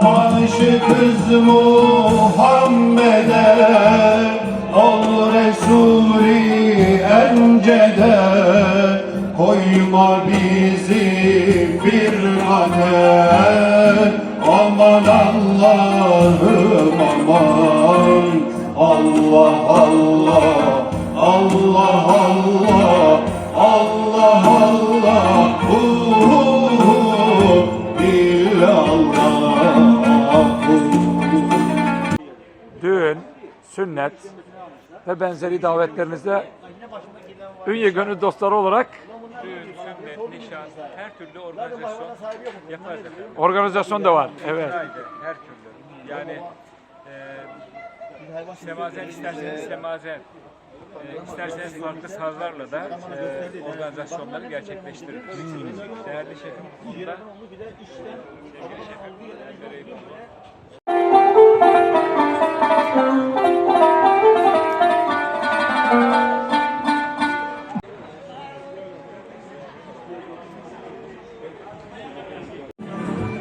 Aşıkız Muhammed'e Ol Resulü encede. Koyma bizi firmane Aman Allah'ım aman. Allah Allah sünnet ve benzeri davetlerinizde Ünye Gönül dostları olarak düğün, sünnet, nişan, her türlü organizasyon yaparız efendim. organizasyon da var. Evet. Her türlü. Yani e, semazen isterseniz semazen, e, isterseniz farklı sazlarla da e, organizasyonları gerçekleştiririz. Değerli şefim bu konuda sevgili şefim